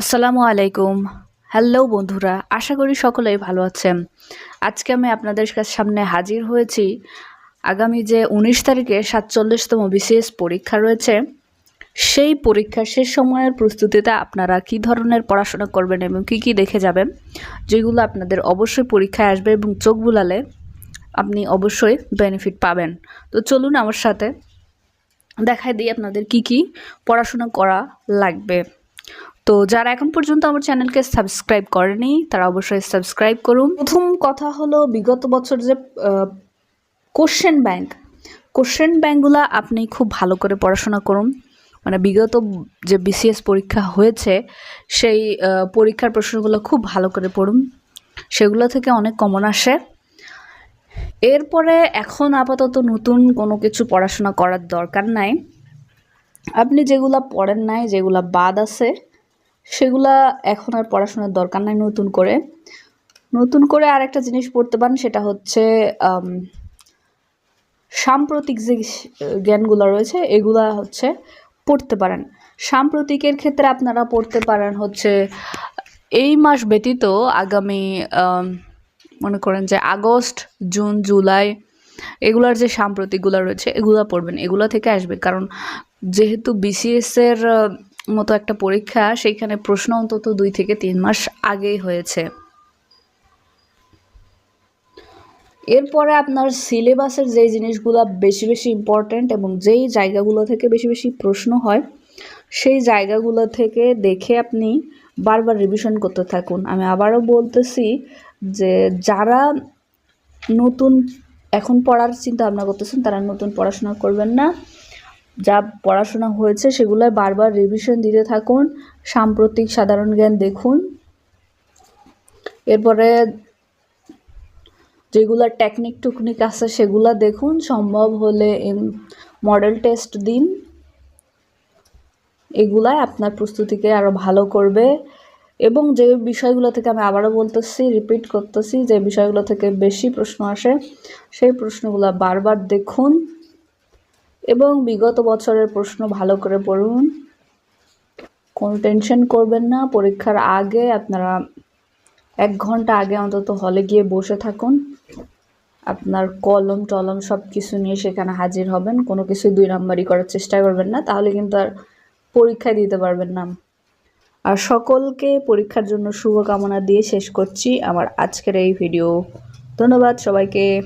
আসসালামু আলাইকুম। হ্যালো বন্ধুরা, আশা করি সকলেই ভালো আছেন। আজকে আমি আপনাদের সামনে হাজির হয়েছি। আগামী যে উনিশ তারিখে সাতচল্লিশতম বিসিএস পরীক্ষা রয়েছে, সেই পরীক্ষার শেষ সময়ের প্রস্তুতিতে আপনারা কি ধরনের পড়াশোনা করবেন এবং কি কি দেখে যাবেন, যেগুলো আপনাদের অবশ্যই পরীক্ষায় আসবে এবং চোখ বুলালে আপনি অবশ্যই বেনিফিট পাবেন। তো চলুন আমার সাথে দেখায় দিই আপনাদের কি কি পড়াশোনা করা লাগবে। তো যারা এখন পর্যন্ত আমার চ্যানেলকে সাবস্ক্রাইব করেনি, তারা অবশ্যই সাবস্ক্রাইব করুন। প্রথম কথা হলো বিগত বছর যে কোশ্চেন ব্যাংক, কোশ্চেন ব্যাংকগুলো আপনি খুব ভালো করে পড়াশোনা করুন। মানে বিগত যে বিসিএস পরীক্ষা হয়েছে, সেই পরীক্ষার প্রশ্নগুলো খুব ভালো করে পড়ুন। সেগুলো থেকে অনেক কমন আসে। এরপরে এখন আপাতত নতুন কোনো কিছু পড়াশোনা করার দরকার নাই। আপনি যেগুলা পড়েন নাই, যেগুলা বাদ আছে সেগুলা এখন আর পড়াশোনার দরকার নাই নতুন করে। নতুন করে আরেকটা জিনিস পড়তে পারেন সেটা হচ্ছে সাম্প্রতিক যে জ্ঞানগুলো রয়েছে এগুলা হচ্ছে পড়তে পারেন। সাম্প্রতিকের ক্ষেত্রে আপনারা পড়তে পারেন হচ্ছে এই মাস ব্যতীত আগামী মনে করেন যে আগস্ট জুন জুলাই এগুলার যে সাম্প্রতিকগুলো রয়েছে এগুলো পড়বেন। এগুলো থেকে আসবে। কারণ যেহেতু বিসিএস এর আহ, মতো একটা পরীক্ষা, সেইখানে প্রশ্ন অন্তত দুই থেকে তিন মাস আগেই হয়েছে। এরপরে আপনার সিলেবাসের যেই জিনিসগুলো বেশি বেশি ইম্পর্ট্যান্ট এবং যেই জায়গাগুলো থেকে বেশি বেশি প্রশ্ন হয়, সেই জায়গাগুলো থেকে দেখে আপনি বারবার রিভিশন করতে থাকুন। আমি আবারও বলতেছি যে যারা নতুন এখন পড়ার চিন্তা ভাবনা করতেছেন, তারা নতুন পড়াশোনা করবেন না। যা পড়াশোনা হয়েছে সেগুলো বারবার রিভিশন দিতে থাকুন, সাম্প্রতিক সাধারণ জ্ঞান দেখুন। এরপরে যেগুলো টেকনিক টুকনিক আছে সেগুলো দেখুন, সম্ভব হলে মডেল টেস্ট দিন। এগুলাই আপনার প্রস্তুতিকে আরও ভালো করবে। এবং যে বিষয়গুলো থেকে আমি আবারও বলতেছি রিপিট করতেছি, যে বিষয়গুলো থেকে বেশি প্রশ্ন আসে, সেই প্রশ্নগুলো বারবার দেখুন। এবং বিগত বছরের প্রশ্ন ভালো করে পড়ুন। কোনো টেনশন করবেন না, পরীক্ষার আগে আপনারা এক ঘণ্টা আগে অন্তত হলে গিয়ে বসে থাকুন। আপনার কলম টলম সব কিছু নিয়ে সেখানে হাজির হবেন, কোনো কিছু দুই নাম্বারই করার চেষ্টা করবেন না, তাহলে কিন্তু আর পরীক্ষায় দিতে পারবেন না। আর সকলকে পরীক্ষার জন্য শুভকামনা দিয়ে শেষ করছি। আমার আজকের এই ভিডিও। ধন্যবাদ সবাইকে।